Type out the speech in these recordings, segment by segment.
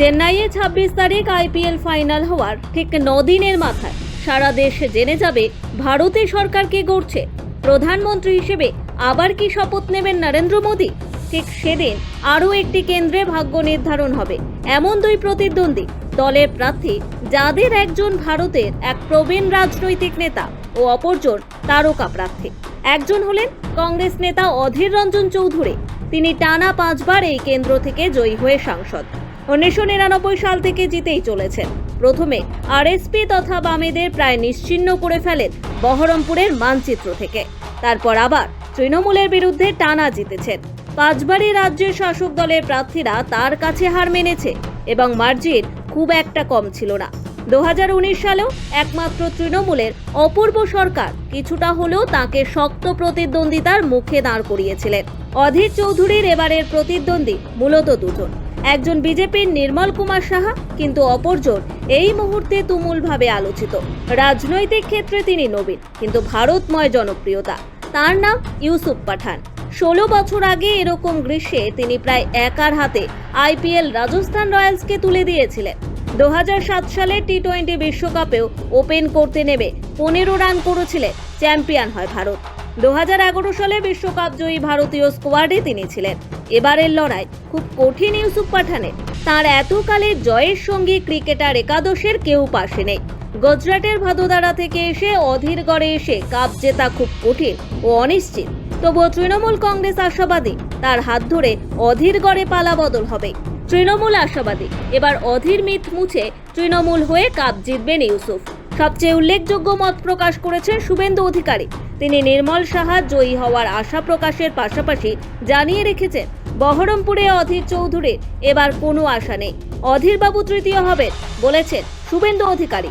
চেন্নাইয়ে ছাব্বিশ তারিখ আইপিএল ফাইনাল হওয়ার ঠিক নদিনের মাথায়। সারা দেশ জেনে যাবে ভারতে সরকার কে গড়ছে প্রধানমন্ত্রী হিসেবে আবার কি শপথ নেবেন নরেন্দ্র মোদী? ঠিক সেদিন আরও একটি কেন্দ্রে ভাগ্য নির্ধারণ হবে। এমন দুই প্রতিদ্বন্দ্বী দলের প্রার্থী, যাদের একজন ভারতের এক প্রবীণ রাজনৈতিক নেতা ও অপরজন তারকা প্রার্থী। একজন হলেন কংগ্রেস নেতা অধীর রঞ্জন চৌধুরী। তিনি টানা পাঁচবার এই কেন্দ্র থেকে জয়ী হয়ে সাংসদ। উনিশশো নিরানব্বই সাল থেকে জিতেই চলেছেন। প্রথমে আরএসপি তথা বামেদের প্রায় নিশ্চিহ্ন করে ফেলেন বহরমপুরের মানচিত্র থেকে। তারপর আবার তৃণমূলের বিরুদ্ধে টানা জিতেছেন। পাঁচবারই রাজ্যের শাসক দলের প্রার্থীরা তার কাছে হার মেনেছে এবং মার্জিন খুব একটা কম ছিল না। দু হাজার উনিশ সালেও একমাত্র তৃণমূলের অপূর্ব সরকার কিছুটা হলেও তাকে শক্ত প্রতিদ্বন্দ্বিতার মুখে দাঁড় করিয়েছিলেন। অধীর চৌধুরীর এবারের প্রতিদ্বন্দ্বী মূলত দুজন। একজন বিজেপির নির্মল কুমার সাহা কিন্তু অপরজন এই মুহূর্তে তুমুলভাবে আলোচিত। রাজনৈতিক ক্ষেত্রে তিনি নবীন, কিন্তু ভারতময় জনপ্রিয়তা। তার নাম ইউসুফ পাঠান। ষোলো বছর আগে এরকম গ্রীষ্মে তিনি প্রায় একার হাতে আইপিএল রাজস্থান রয়্যালসকে তুলে দিয়েছিলেন। দু হাজার সাত সালে টি টোয়েন্টি বিশ্বকাপেও ওপেন করতে নেমে পনেরো রান করেছিলেন চ্যাম্পিয়ন হয় ভারত। দু হাজার এগারো সালে বিশ্বকাপ জয়ী ভারতীয় স্কোয়াডে তিনি ছিলেন। এবারের লড়াই খুব কঠিন ইউসুফ পাঠানের। তার এতকালে জয়ের সঙ্গে ক্রিকেটার একাদশের কেউ পাশে নেই। গুজরাটের ভাদোদারা থেকে এসে অধীর গড়ে এসে কাপ জেতা খুব কঠিন ও অনিশ্চিত। তবুও তৃণমূল কংগ্রেস আশাবাদী, তার হাত ধরে অধীর গড়ে পালা বদল হবে। তৃণমূল আশাবাদী, এবার অধীর মিথ মুছে তৃণমূল হয়ে কাপ জিতবেন ইউসুফ। সবচেয়ে উল্লেখযোগ্য মত প্রকাশ করেছেন শুভেন্দু অধিকারী। তিনি নির্মল সাহা জয়ী হওয়ার আশা প্রকাশের পাশাপাশি জানিয়ে রেখেছেন, বহরমপুরে অধীর চৌধুরীর এবার কোনো আশা নেই। অধীরবাবু তৃতীয় হবেন, বলেছেন শুভেন্দু অধিকারী।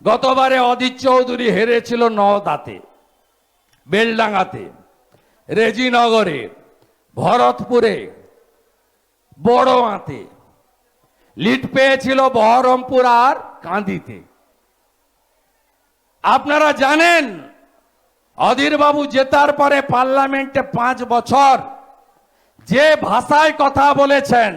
গতবারে অধীর চৌধুরী হেরেছিল নওদাতে, বেলডাঙ্গাতে, রেজিনগরে, ভরতপুরে বড়মাতে লিড পেয়েছিল বহরমপুর আর কান্দিতে আপনারা জানেন, অধীরবাবু জেতার পরে পার্লামেন্টে পাঁচ বছর, যে ভাষায় কথা বলেছেন,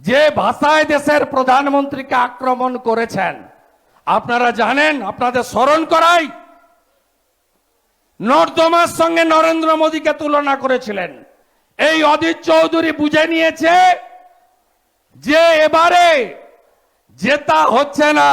যে ভাষায় দেশের প্রধানমন্ত্রীকে আক্রমণ করেছেন, আপনারা জানেন, আপনাদের স্মরণ করাই, নর্দমার সঙ্গে নরেন্দ্র মোদীকে তুলনা করেছিলেন। এই অদিত চৌধুরী বুঝে নিয়েছে যে এবারে জেতা হচ্ছে না।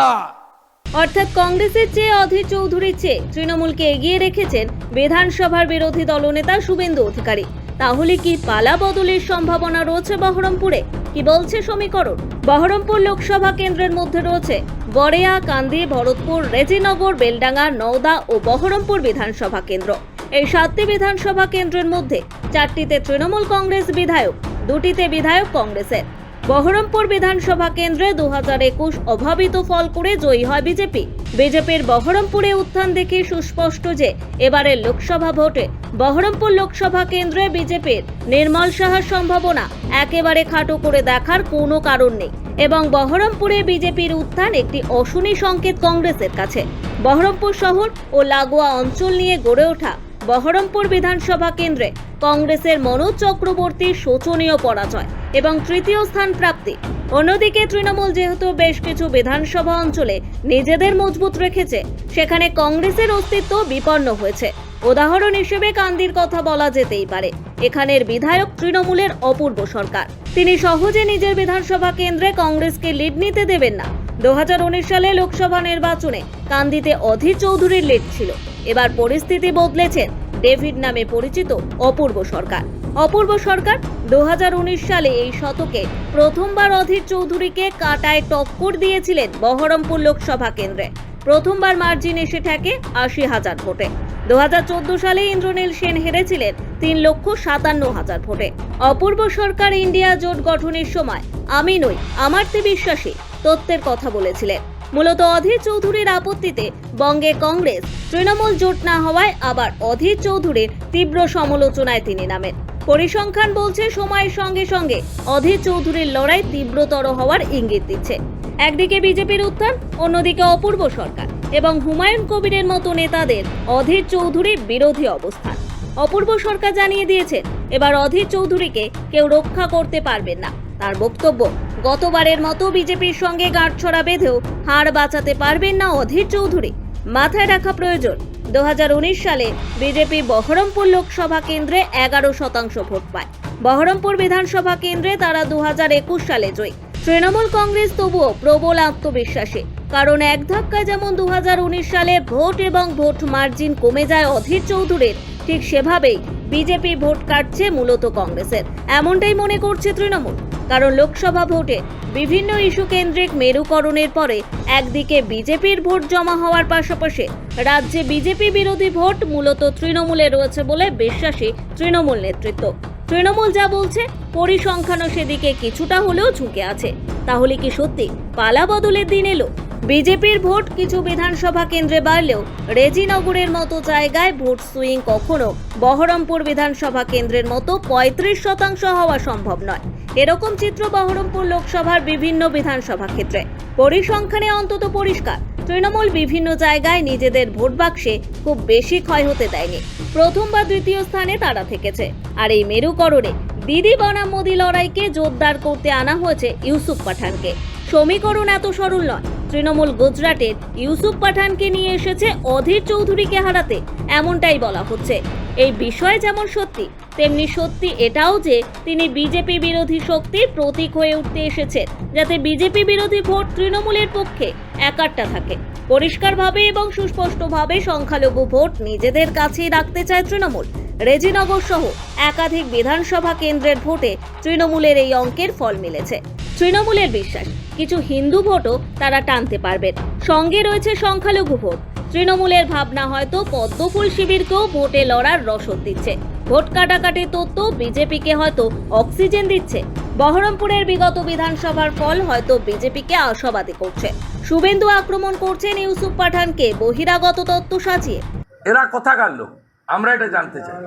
অর্থাৎ কংগ্রেসের চেয়ে অধীর চৌধুরীর চেয়ে তৃণমূলকে এগিয়ে রেখেছেন বিধানসভার বিরোধী দলনেতা শুভেন্দু অধিকারী। তাহলে কি পালা বদলের সম্ভাবনা রয়েছে বহরমপুরে? কি বলছে সমীকরণ? বহরমপুর লোকসভা কেন্দ্রের মধ্যে রয়েছে গড়েয়া, কান্দি, ভরতপুর, রেজিনগর, বেলডাঙ্গা, নওদা ও বহরমপুর বিধানসভা কেন্দ্র। এই সাতটি বিধানসভা কেন্দ্রের মধ্যে চারটিতে তৃণমূল কংগ্রেস বিধায়ক, দুটিতে বিধায়ক কংগ্রেসের। বহরমপুর বিধানসভা কেন্দ্রে দু হাজার একুশ অভাবিত ফল করে জয়ী হয় বিজেপি। বিজেপির বহরমপুরে উত্থান দেখে সুস্পষ্ট যে এবারের লোকসভা ভোটে বহরমপুর লোকসভা কেন্দ্রে বিজেপির নির্মল সাহার সম্ভাবনা একেবারে খাটো করে দেখার কোনো কারণ নেই এবং বহরমপুরে বিজেপির উত্থান একটি অশুনি সংকেত কংগ্রেসের কাছে। বহরমপুর শহর ও লাগোয়া অঞ্চল নিয়ে গড়ে ওঠা বহরমপুর বিধানসভা কেন্দ্রে কংগ্রেসের মনোজ চক্রবর্তীর শোচনীয় পরাজয় এবং তৃতীয় স্থান প্রাপ্তি। অন্যদিকে তৃণমূল যেহেতু বেশ কিছু বিধানসভা অঞ্চলে নিজেদের মজবুত রেখেছে, সেখানে কংগ্রেসের অস্তিত্ব বিপন্ন হয়েছে। উদাহরণ হিসেবে কান্দির কথা বলা যেতেই পারে, এখানের বিধায়ক তৃণমূলের অপূর্ব সরকার। তিনি সহজে নিজের বিধানসভা কেন্দ্রে কংগ্রেসকে লিড নিতে দেবেন না। দু হাজার উনিশ সালে লোকসভা নির্বাচনে কান্দিতে অধীর চৌধুরীর লিড ছিল। এবার পরিস্থিতি বদলেছেন ডেভিড নামে পরিচিত অপূর্ব সরকার। অপূর্ব সরকার দু হাজার উনিশ সালে এই শতকে প্রথমবার অধীর চৌধুরীকে কাটায় টক্কর দিয়েছিলেন বহরমপুর লোকসভা কেন্দ্রে। প্রথমবার মার্জিন এসে থাকে আশি হাজার ভোটে। দু হাজার চোদ্দ সালে ইন্দ্রনীল সেন হেরেছিলেন তিন লক্ষ সাতান্ন হাজার ভোটে। অপূর্ব সরকার ইন্ডিয়া জোট গঠনের সময় আমি নই আমার তে বিশ্বাসী, তত্ত্বের কথা বলেছিলেন। মূলত অধীর চৌধুরীর আপত্তিতে বঙ্গে কংগ্রেস তৃণমূল জোট না হওয়ায় আবার অধীর চৌধুরীর তীব্র সমালোচনায় তিনি নামেন। পরিসংখ্যান বলছে, সময়ের সঙ্গে সঙ্গে অধীর চৌধুরীর লড়াই তীব্রতর হওয়ার ইঙ্গিত দিচ্ছে। একদিকে বিজেপির উত্থান, অন্যদিকে অপূর্ব সরকার এবং হুমায়ুন কবিরের মতো নেতাদের অধীর চৌধুরীর বিরোধী অবস্থান। অপূর্ব সরকার জানিয়ে দিয়েছেন, এবার অধীর চৌধুরীকে কেউ রক্ষা করতে পারবেন না। তার বক্তব্য গতবারের মতো বিজেপির সঙ্গে গাঁটছড়া বেঁধেও হার বাঁচাতে পারবেন না অধীর চৌধুরী। মাথায় রাখা প্রয়োজন। দুহাজার উনিশ সালে বিজেপি বহরমপুর লোকসভা কেন্দ্রে এগারো শতাংশ ভোট পায়। বহরমপুর বিধানসভা কেন্দ্রে তারা দুহাজার একুশ সালে জয়ী। তৃণমূল কংগ্রেস তবুও প্রবল আত্মবিশ্বাসী, কারণ এক ধাক্কায় যেমন দু হাজার উনিশ সালে ভোট এবং ভোট মার্জিন কমে যায় অধীর চৌধুরীর, ঠিক সেভাবেই বিজেপি ভোট কাটছে মূলত কংগ্রেসের। এমনটাই মনে করছে তৃণমূল। কারণ লোকসভা ভোটে বিভিন্ন ইস্যু কেন্দ্রিক মেরুকরণের পরে একদিকে বিজেপির ভোট জমা হওয়ার পাশাপাশি রাজ্যে বিজেপি বিরোধী ভোট মূলত তৃণমূলে রয়েছে বলে বিশ্বাসী তৃণমূল নেতৃত্ব। তৃণমূল যা বলছে, পরিসংখ্যানও সেদিকে কিছুটা হলেও ঝুঁকে আছে। তাহলে কি সত্যি পালা বদলের দিন এলো? বিজেপির ভোট কিছু বিধানসভা কেন্দ্রে বাড়লেও রেজিনগরের মতো জায়গায় ভোট সুইং কখনো বহরমপুর বিধানসভা কেন্দ্রের মতো পঁয়ত্রিশ শতাংশ হওয়া সম্ভব নয়। এরকম চিত্র বহরমপুর লোকসভার বিভিন্ন বিধানসভা ক্ষেত্রে। পরিসংখ্যানে অন্তত পরিষ্কার। তৃণমূল বিভিন্ন জায়গায় নিজেদের ভোট বাক্সে খুব বেশি ক্ষয় হতে দেয়নি। প্রথম বা দ্বিতীয় স্থানে তারা থেকেছে। আর এই মেরুকরণে দিদি বনাম মোদি লড়াইকে জোরদার করতে আনা হয়েছে ইউসুফ পাঠানকে। সমীকরণ এত সরল নয়। তৃণমূল গুজরাটের ইউসুফ পাঠানকে নিয়ে এসেছে অধীর চৌধুরীকে হারাতে, এমনটাই বলা হচ্ছে। এই বিষয়ে যেমন সত্যি, তেমনি সত্যি এটাও যে তিনি বিজেপি বিরোধী শক্তির প্রতীক হয়ে উঠতে এসেছেন যাতে বিজেপি বিরোধী ভোট তৃণমূলের পক্ষে একারটা থাকে। পরিষ্কারভাবে এবং সুস্পষ্টভাবে সংখ্যালঘু ভোট নিজেদের কাছেই রাখতে চায় তৃণমূল। রেজিনগর সহ একাধিক বিধানসভা কেন্দ্রের ভোটে তৃণমূলের এই অঙ্কের ফল মিলেছে। তৃণমূলের বিশ্বাস, কিছু হিন্দু ভোটও তারা টানতে পারবেন। সঙ্গে রয়েছে সংখ্যালঘু ভোট। তৃণমূলের ভাবনা হয়তো পদ্মফুল শিবিরকেও ভোটে লড়ার রসদ দিচ্ছে। ভোট কাটাকাটির তথ্য বিজেপিকে হয়তো অক্সিজেন দিচ্ছে। বহরমপুরের বিগত বিধানসভার ফল হয়তো বিজেপিকে আশাবাদী করছে। শুভেন্দু আক্রমণ করছেন ইউসুফ পাঠানকে বহিরাগত তত্ত্ব সাজিয়ে। এরা কোথাকার লোক? আমরা এটা জানতে চাই।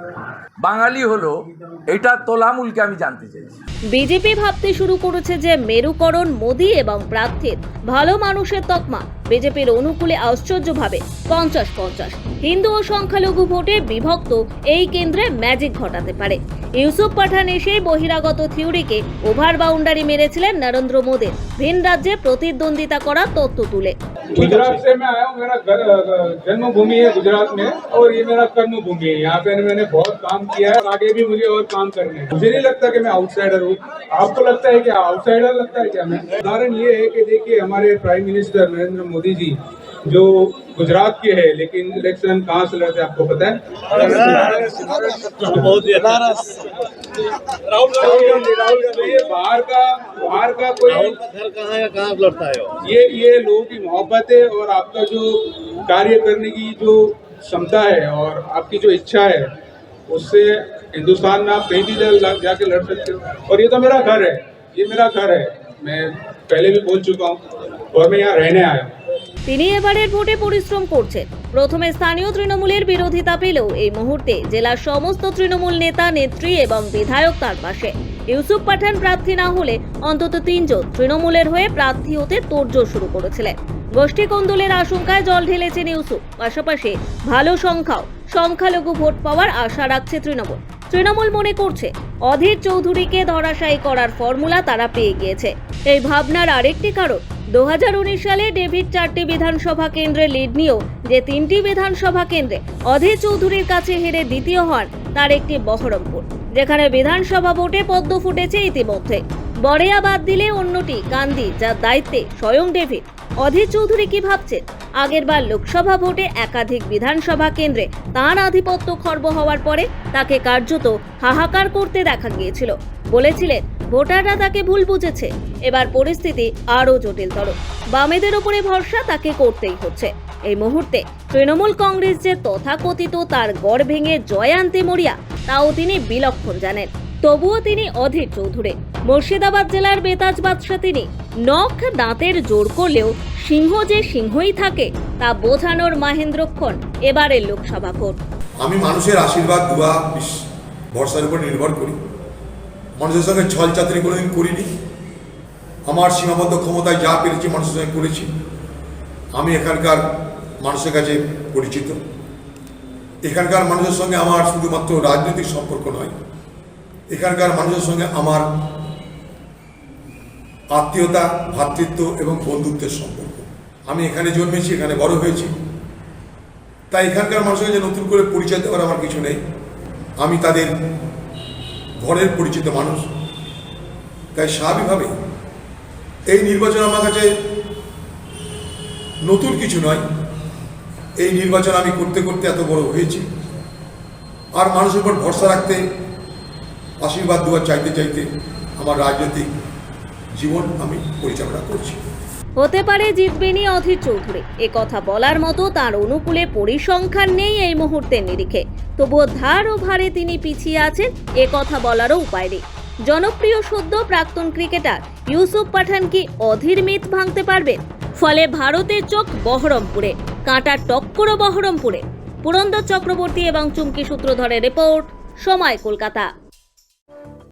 বাঙালি হলো এটা তোলামুলকে আমি জানতে চাইছি। বিজেপি ভাবতে শুরু করেছে যে মেরুকরণ মোদি এবং প্রার্থীর। ভালো মানুষের তকমা। বিজেপির অনুকূলে আশ্চর্যভাবে পঞ্চাশ পঞ্চাশ হিন্দু ও সংখ্যালঘু ভোটে বিভক্ত এই কেন্দ্রে ম্যাজিক ঘটাতে পারে ইউসুফ পাঠান এসে বহিরাগত থিওরিকে ওভার বাউন্ডারি মেরেছিলেন নরেন্দ্র মোদীর ভিন রাজ্যে প্রতিদ্বন্দ্বিতা করা তত্ত্ব তুলে गुजरात से मैं आया हूँ मेरा घर अ, जन्मभूमि है गुजरात में और ये मेरा कर्म भूमि है यहाँ पे मैंने बहुत काम किया है आगे भी मुझे और काम करने हैं मुझे नहीं लगता कि मैं आउटसाइडर हूँ आपको लगता है क्या आउटसाइडर लगता है क्या मैं उदाहरण ये है कि देखिए हमारे प्राइम मिनिस्टर नरेंद्र मोदी जी जो गुजरात के है लेकिन इलेक्शन कहाँ से लड़ते हैं आपको पता है? राहुल गांधी राहुल गांधी ये बाहर का बाहर का कोई घर कहाँ है कहाँ लड़ता है? ये ये लोगों की मोहब्बत है और आपका जो कार्य करने की जो क्षमता है और आपकी जो इच्छा है उससे हिंदुस्तान में आप कहीं भी जाके लड़ सकते हो। और ये तो मेरा घर है ये मेरा घर है। मैं पहले भी बोल चुका हूँ और मैं यहाँ रहने आया हूँ। তিনি এবারের ভোটে পরিশ্রম করছেন। প্রথমে স্থানীয় তৃণমূলের বিরোধিতা পেলেও এই মুহূর্তে জেলার সমস্ত তৃণমূল নেতা, নেত্রী এবং বিধায়ক তার পাশে। ইউসুফ পাঠান প্রার্থী না হলে অন্তত তিনজন তৃণমূলের হয়ে প্রার্থী হতে তোড়জোড় শুরু করেছিলেন। গোষ্ঠী কোন্দলের আশঙ্কায় জল ঢেলেছেন ইউসুফ। পাশাপাশি ভালো সংখ্যাও সংখ্যালঘু ভোট পাওয়ার আশা রাখছে তৃণমূল। তৃণমূল মনে করছে, অধীর চৌধুরীকে ধরাশায়ী করার ফর্মুলা তারা পেয়ে গিয়েছে। এই ভাবনার আরেকটি কারণ দু হাজার উনিশ সালে ডেভিড চারটি বিধানসভা কেন্দ্রে লিড নিয়েও যে তিনটি বিধানসভা কেন্দ্রে অধীর চৌধুরীর কাছে হেরে দ্বিতীয় হন, তার একটি বহরমপুর, যেখানে বিধানসভা ভোটে পদ্ম ফুটেছে ইতিমধ্যে। বড়েয়া বাদ দিলে অন্যটি কান্দি যার দায়িত্বে স্বয়ং ডেভিড। অধীর চৌধুরী কি ভাবছেন? আগেরবার লোকসভা ভোটে একাধিক বিধানসভা কেন্দ্রে তাঁর আধিপত্য খর্ব হওয়ার পরে তাকে কার্যত হাহাকার করতে দেখা গিয়েছিল। বলেছিলেন, ভোটাররা তাকে ভুল বুঝেছে। এবার পরিস্থিতি আরও জটিলতর। বামেদের ওপরে ভরসা তাকে করতেই হচ্ছে। এই মুহূর্তে তৃণমূল কংগ্রেস যে তথাকথিত তার গড় ভেঙে জয় আনতে মরিয়া, তাও তিনি বিলক্ষণ জানেন। তবুও তিনি অধীর চৌধুরী। মুর্শিদাবাদ জেলার বেতাজ বাদশাহ তিনি নখ দাঁতের জোর করলেও সিংহ যে সিংহই থাকে তা বোঝানোর মাহেন্দ্রক্ষণ এবারের লোকসভা ভোট। আমি মানুষের আশীর্বাদ, দোয়া ভরসার উপর নির্ভর করি। মানুষের সঙ্গে ছল চাতুরি কোনোদিন করিনি। আমার সীমাবদ্ধ ক্ষমতায় যা পেরেছি মানুষের সঙ্গে করেছি। আমি এখানকার মানুষের কাছে পরিচিত। এখানকার মানুষের সঙ্গে আমার শুধুমাত্র রাজনৈতিক সম্পর্ক নয়। এখানকার মানুষের সঙ্গে আমার আত্মীয়তা ভ্রাতৃত্ব এবং বন্ধুত্বের সম্পর্ক। আমি এখানে জন্মেছি, এখানে বড় হয়েছি। তাই এখানকার মানুষের কাছে নতুন করে পরিচয় দেওয়ার আমার কিছু নেই। আমি তাদের ঘরের পরিচিত মানুষ। তাই স্বাভাবিকভাবে এই নির্বাচন আমার কাছে নতুন কিছু নয়। এই নির্বাচন আমি করতে করতে এত বড় হয়েছি। আর মানুষের উপর ভরসা রাখতে, আশীর্বাদ দেওয়ার চাইতে চাইতে আমার রাজনৈতিক জীবন আমি পরিচালনা করছি। হতে পারে জিতবেনই অধীর চৌধুরী। এ কথা বলার মতো তার অনুকূলে পরিসংখ্যান নেই এই মুহূর্তের নিরিখে। তবুও ধার ও ভারে তিনি পিছিয়ে আছেন, এ কথা বলারও উপায় নেই। জনপ্রিয় সদ্য প্রাক্তন ক্রিকেটার ইউসুফ পাঠান কি অধীর মিথ ভাঙতে পারবেন? ফলে ভারতের চোখ বহরমপুরে, কাঁটার টক্করও বহরমপুরে। পুরন্দর চক্রবর্তী এবং চুমকি সূত্রধরের রিপোর্ট, সময় কলকাতা।